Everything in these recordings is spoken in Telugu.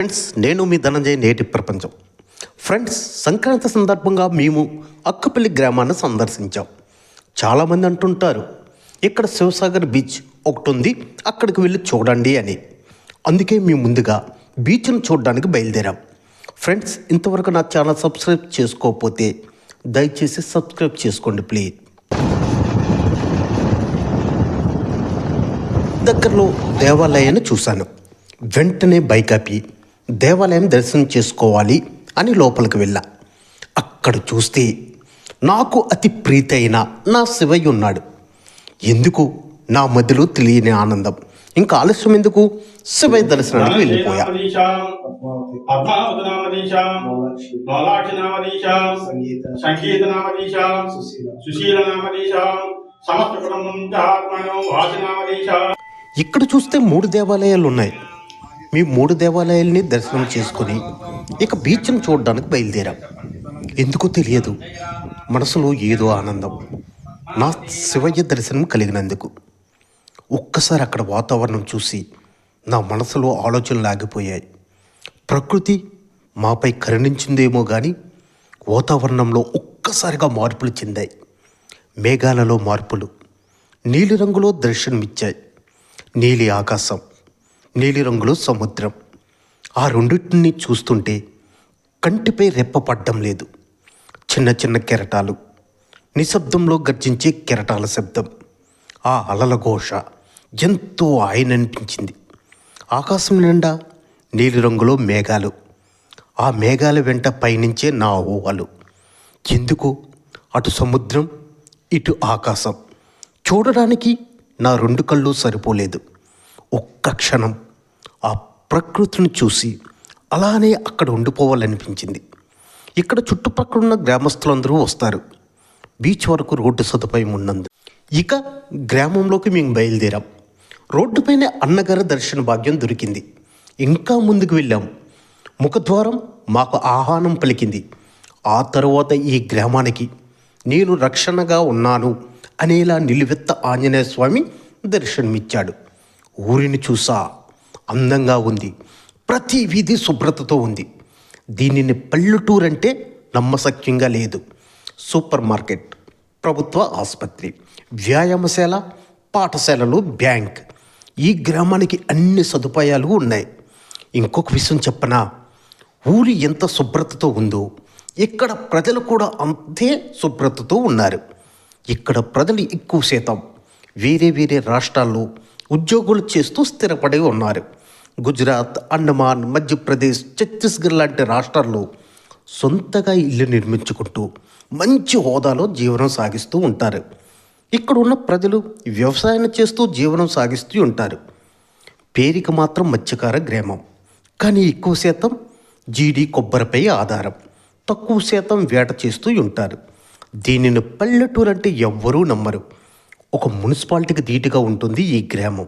ఫ్రెండ్స్ నేను మీ ధనంజయ్ నేటి ప్రపంచం. ఫ్రెండ్స్ సంక్రాంతి సందర్భంగా మేము అక్కపల్లి గ్రామాన్ని సందర్శించాం. చాలామంది అంటుంటారు ఇక్కడ శివసాగర్ బీచ్ ఒకటి ఉంది అక్కడికి వెళ్ళి చూడండి అని. అందుకే మేము ముందుగా బీచ్ను చూడడానికి బయలుదేరాం. ఫ్రెండ్స్ ఇంతవరకు నా ఛానల్ సబ్స్క్రైబ్ చేసుకోకపోతే దయచేసి సబ్స్క్రైబ్ చేసుకోండి ప్లీజ్. దగ్గరలో దేవాలయాన్ని చూశాను. వెంటనే బైక్ ఆపి దేవాలయం దర్శనం చేసుకోవాలి అని లోపలికి వెళ్ళా. అక్కడ చూస్తే నాకు అతి ప్రీతి అయిన నా శివయ్య ఉన్నాడు. ఎందుకు? నా మధ్యలో తెలియని ఆనందం. ఇంకా ఆలస్యం ఎందుకు? శివయ్య దర్శనానికి వెళ్ళిపోయా. ఇక్కడ చూస్తే మూడు దేవాలయాలు ఉన్నాయి. మీ మూడు దేవాలయాల్ని దర్శనం చేసుకుని ఇక బీచ్ను చూడడానికి బయలుదేరాం. ఎందుకో తెలియదు. మనసులో ఏదో ఆనందం. నా శివయ్య దర్శనం కలిగినందుకు. ఒక్కసారి అక్కడ వాతావరణం చూసి నా మనసులో ఆలోచనలు ఆగిపోయాయి. ప్రకృతి మాపై కరుణించిందేమో కానీ వాతావరణంలో ఒక్కసారిగా మార్పులు చెందాయి. మేఘాలలో మార్పులు. నీలిరంగులో దర్శనమిచ్చాయి. నీలి ఆకాశం. నీలిరంగులో సముద్రం. ఆ రెండింటిని చూస్తుంటే కంటిపై రెప్పపడ్డం లేదు. చిన్న చిన్న కెరటాలు. నిశ్శబ్దంలో గర్జించే కెరటాల శబ్దం. ఆ అలల ఘోష ఎంతో ఆయననిపించింది. ఆకాశం నిండా నీలిరంగులో మేఘాలు. ఆ మేఘాల వెంట పయనించే నా ఊహలు. ఎందుకు అటు సముద్రం ఇటు ఆకాశం. చూడడానికి నా రెండు కళ్ళు సరిపోలేదు. ఒక్క క్షణం ఆ ప్రకృతిని చూసి అలానే అక్కడ ఉండిపోవాలనిపించింది. ఇక్కడ చుట్టుపక్కల ఉన్న గ్రామస్తులందరూ వస్తారు. బీచ్ వరకు రోడ్డు సదుపాయం ఉన్నందు. ఇక గ్రామంలోకి మేము బయలుదేరాం. రోడ్డుపైనే అన్నగారి దర్శన భాగ్యం దొరికింది. ఇంకా ముందుకు వెళ్ళాం. ముఖద్వారం మాకు ఆహ్వానం పలికింది. ఆ తరువాత ఈ గ్రామానికి నేను రక్షణగా ఉన్నాను అనేలా నిలువెత్త ఆంజనేయ స్వామి దర్శనమిచ్చాడు. ఊరిని చూసా. అందంగా ఉంది. ప్రతి వీధి శుభ్రతతో ఉంది. దీనిని పల్లెటూరు అంటే నమ్మశక్యంగా లేదు. సూపర్ మార్కెట్ ప్రభుత్వ ఆసుపత్రి వ్యాయామశాల పాఠశాలలు బ్యాంక్. ఈ గ్రామానికి అన్ని సదుపాయాలు ఉన్నాయి. ఇంకొక విషయం చెప్పనా? ఊరి ఎంత శుభ్రతతో ఉందో ఇక్కడ ప్రజలు కూడా అంతే శుభ్రతతో ఉన్నారు. ఇక్కడ ప్రజలు ఎక్కువ శాతం వేరే వేరే రాష్ట్రాల్లో ఉద్యోగులు చేస్తూ స్థిరపడి ఉన్నారు. గుజరాత్ అండమాన్ మధ్యప్రదేశ్ ఛత్తీస్గఢ్ లాంటి రాష్ట్రాల్లో సొంతగా ఇల్లు నిర్మించుకుంటూ మంచి హోదాలో జీవనం సాగిస్తూ ఉంటారు. ఇక్కడ ఉన్న ప్రజలు వ్యవసాయం చేస్తూ జీవనం సాగిస్తూ ఉంటారు. పేరిక మాత్రం మత్స్యకార గ్రామం. కానీ ఎక్కువ శాతం జీడి కొబ్బరిపై ఆధారం. తక్కువ శాతం వేట చేస్తూ ఉంటారు. దీనిని పల్లెటూరు అంటే ఎవ్వరూ నమ్మరు. ఒక మున్సిపాలిటీకి ధీటుగా ఉంటుంది ఈ గ్రామం.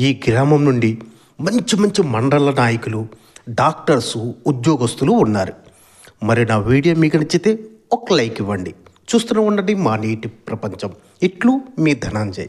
ఈ గ్రామం నుండి మంచి మంచి మండల నాయకులు డాక్టర్సు ఉద్యోగస్తులు ఉన్నారు. మరి నా వీడియో మీకు నచ్చితే ఒక లైక్ ఇవ్వండి. చూస్తూనే ఉండండి మా నీటి ప్రపంచం. ఇట్లు మీ ధనంజయ్.